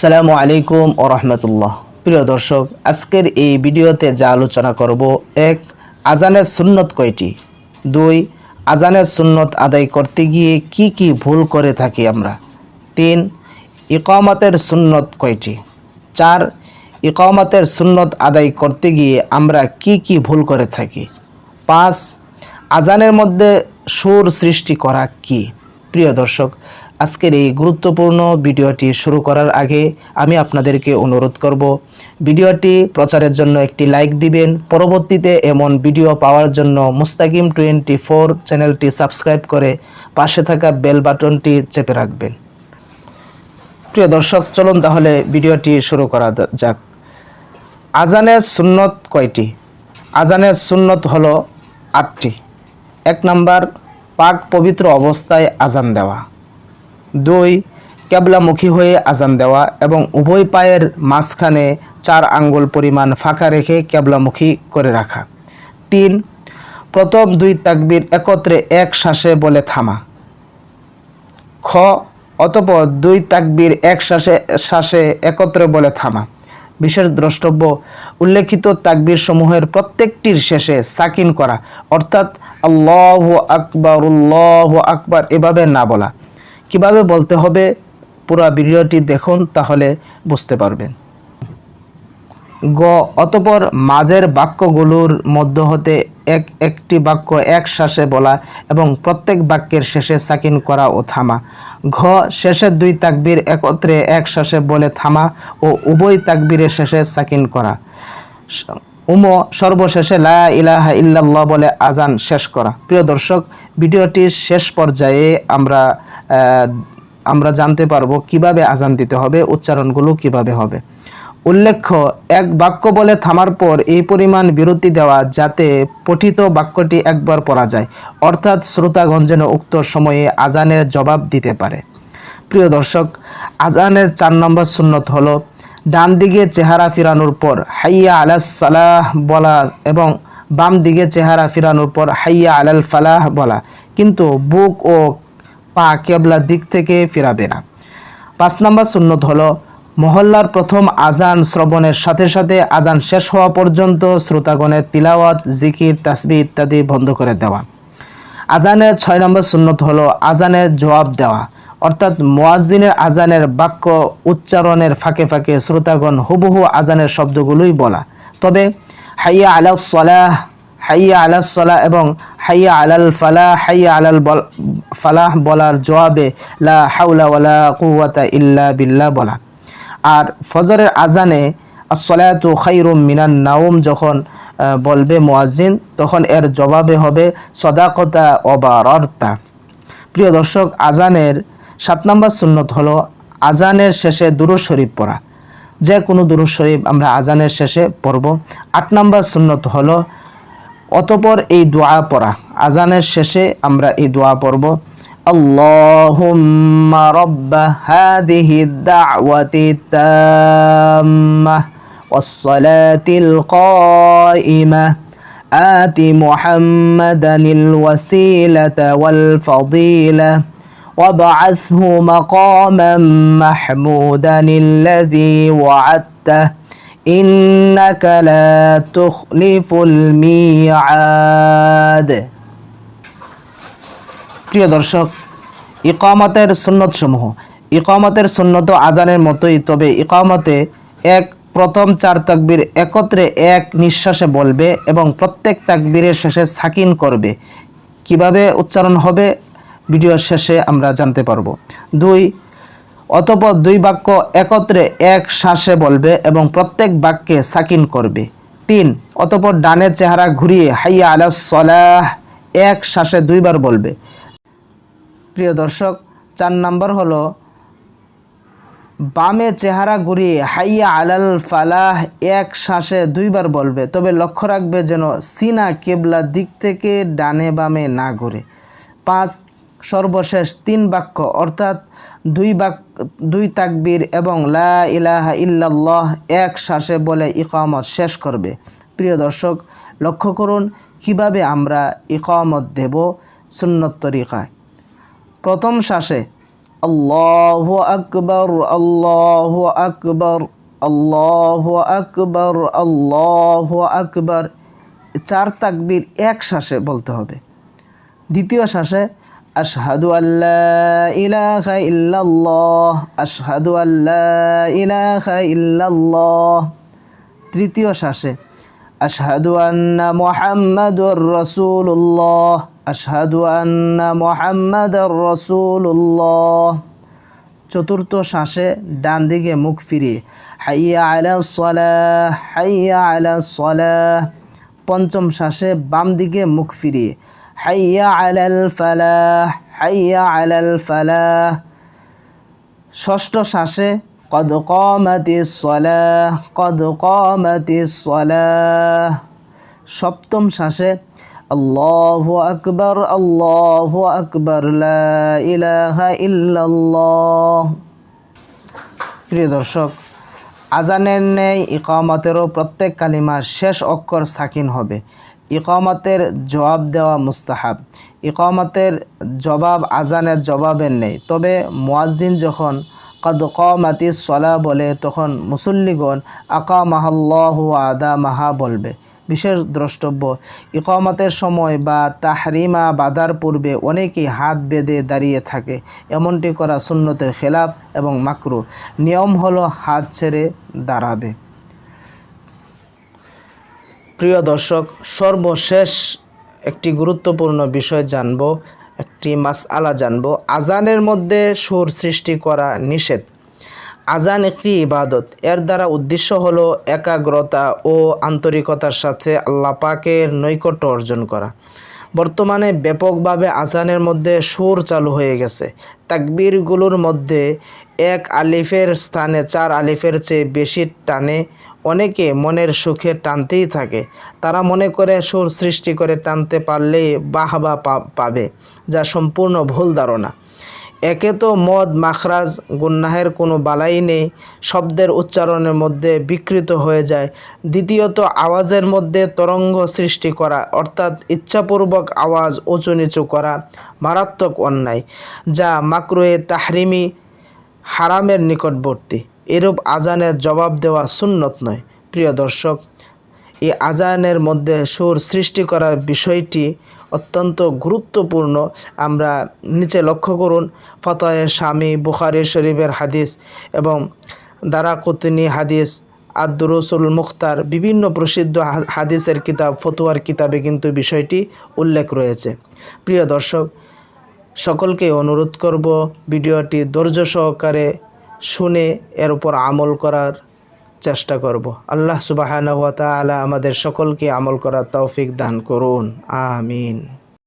আসসালামু আলাইকুম ও রহমতুল্লাহ। প্রিয় দর্শক, আজকের এই ভিডিওতে যা আলোচনা করব, এক, আজানের সুন্নত কয়টি? দুই, আজানের সুন্নত আদায় করতে গিয়ে কি কি ভুল করে থাকি আমরা? তিন, ইকামতের সুন্নত কয়টি? চার, ইকামতের সুন্নত আদায় করতে গিয়ে আমরা কি কি ভুল করে থাকি? পাঁচ, আজানের মধ্যে সুর সৃষ্টি করা কি? প্রিয় দর্শক আজকের এই গুরুত্বপূর্ণ ভিডিওটি শুরু করার আগে আমি আপনাদেরকে অনুরোধ করব, ভিডিওটি প্রচারের জন্য একটি লাইক দিবেন, পরবর্তীতে এমন ভিডিও পাওয়ার জন্য মুস্তাকিম টোয়েন্টি ফোর চ্যানেলটি সাবস্ক্রাইব করে পাশে থাকা বেল বাটনটি চেপে রাখবেন। প্রিয় দর্শক, চলুন তাহলে ভিডিওটি শুরু করা যাক। আজানের সুন্নত কয়টি? আজানের সুন্নত হলো আটটি। এক নাম্বার, পাক পবিত্র অবস্থায় আজান দেওয়া। দুই ক্যাবলামুখী হয়ে আজান দেওয়া এবং উভয় পায়ের মাঝখানে চার আঙ্গুল পরিমাণ ফাঁকা রেখে ক্যাবলামুখী করে রাখা। তিন, প্রথম দুই তাকবির একত্রে এক শ্বাসে বলে থামা। খ, অতপর দুই তাকবির এক শ্বাসে শ্বাসে একত্রে বলে থামা। বিশেষ দ্রষ্টব্য, উল্লেখিত তাকবীর সমূহের প্রত্যেকটির শেষে সাকিন করা, অর্থাৎ আল্লাহ আকবর, উল্লাহ আকবর এভাবে না বলা। কীভাবে বলতে হবে পুরো ভিডিওটি দেখুন, তাহলে বুঝতে পারবেন। গ, অতপর মাঝের বাক্যগুলোর মধ্য হতে এক, একটি বাক্য এক শ্বাসে বলা এবং প্রত্যেক বাক্যের শেষে সাকিন করা ও থামা। ঘ শেষের দুই তাকবির একত্রে এক শ্বাসে বলে থামা ও উভয় তাকবীরের শেষে সাকিন করা। উম সর্বশেষে লা ইলাহা বলে আজান শেষ করা। প্রিয় দর্শক, ভিডিওটির শেষ পর্যায়ে আমরা আমরা জানতে পারব কীভাবে আজান দিতে হবে, উচ্চারণগুলো কীভাবে হবে। উল্লেখ্য, এক বাক্য বলে থামার পর এই পরিমাণ বিরতি দেওয়া যাতে পঠিত বাক্যটি একবার পড়া যায়, অর্থাৎ শ্রোতাগণ যেন উক্ত সময়ে আজানের জবাব দিতে পারে। প্রিয় দর্শক, আজানের চার নম্বর সুন্নত হলো ডান দিকে চেহারা ফিরানোর পর, হাইয়া আলাস সালাহ বলা এবং বাম দিকে চেহারা ফিরানোর পর, হাইয়া আলাল ফালাহ বলা। কিন্তু বুক ও পা কেবলা দিক থেকে ফিরাবে না। পাঁচ নম্বর সুন্নত হলো, মহল্লার প্রথম আজান শ্রবণের সাথে সাথে আজান শেষ হওয়া পর্যন্ত শ্রোতাগণের তিলাওয়াত, জিকির তাসবি ইত্যাদি বন্ধ করে দেওয়া। আজানের ছয় নম্বর সুন্নত হলো, আজানের জবাব দেওয়া। অর্থাৎ মোয়াজ্জিনের আজানের বাক্য উচ্চারণের ফাঁকে ফাঁকে শ্রোতাগণ হুবহু আজানের শব্দগুলোই বলা। তবে, হাইয়া আলা সলাহ, হাইয়া আলা সলাহ এবং হাইয়া আলাল ফালাহ, হাইয়া আলাল ফালাহ বলার জবাবে লা হাউলা ওয়ালা কুওয়াতা ইল্লা বিল্লাহ বলা। আর ফজরের আজানে আসলাতু খাইরুম মিনান নাউম যখন বলবে মুয়াজ্জিন, তখন এর জবাবে হবে সদাকতা অবারতা প্রিয় দর্শক, আজানের সাত নম্বর সুন্নত হলো আজানের শেষে দুরুদ শরীফ পড়া যে কোনো দুরুদ শরীফ আমরা আজানের শেষে পড়ব আট নম্বর সুন্নত হলো অতপর এই দোয়া পড়া আজানের শেষে আমরা এই দোয়া পড়ব اللهم رب هذه الدعوة التامة والصلاة القائمة آت محمدا الوسيلة والفضيلة وابعثه مقاما محمودا الذي وعدته إنك لا تخلف الميعاد প্রিয় দর্শক ইকামতের সুন্নত সমূহ ইকামতের সুন্নত আজানের মতোই তবে ইকামতে এক প্রথম চার তাকবীর একত্রে এক নিঃশ্বাসে বলবে এবং প্রত্যেক তাকবীরের শেষে সাকিন করবে কিভাবে উচ্চারণ হবে ভিডিওর শেষে আমরা জানতে পারব। দুই, অতপর দুই বাক্য একত্রে এক শ্বাসে বলবে এবং প্রত্যেক বাক্যে সাকিন করবে। তিন, অতপর ডানের চেহারা ঘুরিয়ে হাইয়া আলা সলাহ এক শ্বাসে দুইবার বলবে। প্রিয় দর্শক, চার নাম্বার হলো, বামে চেহারা ঘুরিয়ে হাইয়া আলাল ফালাহ এক শ্বাসে দুইবার বলবে। তবে লক্ষ্য রাখবে যেন সিনা কেবলা দিক থেকে ডানে বামে না ঘুরে। পাঁচ সর্বশেষ তিন বাক্য, অর্থাৎ দুই বাক্য দুই তাকবীর এবং লা ইলাহা ইল্লাল্লাহ এক শ্বাসে বলে ইকামত শেষ করবে। প্রিয় দর্শক, লক্ষ্য করুন কীভাবে আমরা ইকামত দেব সুন্নত তরিকায়। প্রথম শ্বাসে, আল্লাহু আকবর আল্লাহু আকবর আল্লাহু আকবর আল্লাহু আকবর। চার তাকবীর এক শ্বাসে বলতে হবে। দ্বিতীয় শ্বাসে আশহাদু আল্লাহ ইলাহা ইল্লাল্লাহ, আশহাদু আল্লাহ ইলাহা ইল্লাল্লাহ। তৃতীয় শ্বাসে, আশহাদু আন্না মুহাম্মাদুর রাসূলুল্লাহ, আশহাদু আন্না মুহাম্মাদুর রাসূলুল্লাহ। চতুর্থ শ্বাসে ডান দিকে মুখ ফিরিয়ে, হাইয়া আলা সলাহ, হাইয়া আলা সলাহ। পঞ্চম শ্বাসে বাম দিকে মুখ ফিরিয়ে হাইয়া আলাল ফালাহ হাইয়া আলাল ফালাহ ষষ্ঠ শ্বাসে কদ কমাতি সলাহ কদ কমাতি সলাহ সপ্তম শ্বাসে আল্লাহ আকবর আল্লাহ আকবর ইলাহা ইল্লাল্লাহ প্রিয় দর্শক, আজানের নেই ইকামতেরও প্রত্যেক কালিমার শেষ অক্ষর সাকিন হবে। ইকামতের জবাব দেওয়া মুস্তাহাব। ইকামতের জবাব আজানের জবাবের নেই। তবে মুয়াজ্জিন যখন কদ কমাতি সলা বলে, তখন মুসল্লিগণ আকা মাহাল্লাহ আদা মাহা বলবে। বিশেষ দ্রষ্টব্য, ইকমতের সময় বা তাহরিমা বাধার পূর্বে অনেকেই হাত বেঁধে দাঁড়িয়ে থাকে। এমনটি করা সুন্নতের খেলাফ এবং মাকরু। নিয়ম হলো হাত ছেড়ে দাঁড়াবে। প্রিয় দর্শক, সর্বশেষ একটি গুরুত্বপূর্ণ বিষয় জানব, একটি মাস আলা জানব। আজানের মধ্যে সুর সৃষ্টি করা নিষেধ। আজান একটি ইবাদত। এর দ্বারা উদ্দেশ্য হলো একাগ্রতা ও আন্তরিকতার সাথে আল্লাহ পাকের নৈকট্য অর্জন করা। বর্তমানে ব্যাপকভাবে আজানের মধ্যে সুর চালু হয়ে গেছে। তাকবীরগুলোর মধ্যে এক আলিফের স্থানে চার আলিফের চেয়ে বেশি টানে অনেকে মনের সুখে টানতেই থাকে। তারা মনে করে সুর সৃষ্টি করে টানতে পারলেই বাহবা পাবে, যা সম্পূর্ণ ভুল ধারণা। একে তো মদ, মাখরাজ, গুন্নাহের কোনো বালাই নেই, শব্দের উচ্চারণের মধ্যে বিকৃত হয়ে যায়। দ্বিতীয়ত, আওয়াজের মধ্যে তরঙ্গ সৃষ্টি করা, অর্থাৎ ইচ্ছাপূর্বক আওয়াজ উঁচু নিচু করা মারাত্মক অন্যায়, যা মাকরুয়ে তাহরিমি হারামের নিকটবর্তী। এরূপ আজানের জবাব দেওয়া সুন্নত নয়। প্রিয় দর্শক, এই আজানের মধ্যে সুর সৃষ্টি করার বিষয়টি অত্যন্ত গুরুত্বপূর্ণ। আমরা নিচে লক্ষ্য করুন ফতয়ে স্বামী বুখারি শরীফের হাদিস এবং দারাকুতনি হাদিস আদরুসুল মুখতার বিভিন্ন প্রসিদ্ধ হাদিসের কিতাব, ফতুয়ার কিতাবে কিন্তু বিষয়টি উল্লেখ রয়েছে। প্রিয় দর্শক, সকলকে অনুরোধ করব, ভিডিওটি ধৈর্য সহকারে শুনে এর উপর আমল করার চেষ্টা করব। আল্লাহ সুবাহানা আমাদের সকলকে আমল করার তৌফিক দান করুন। আমিন।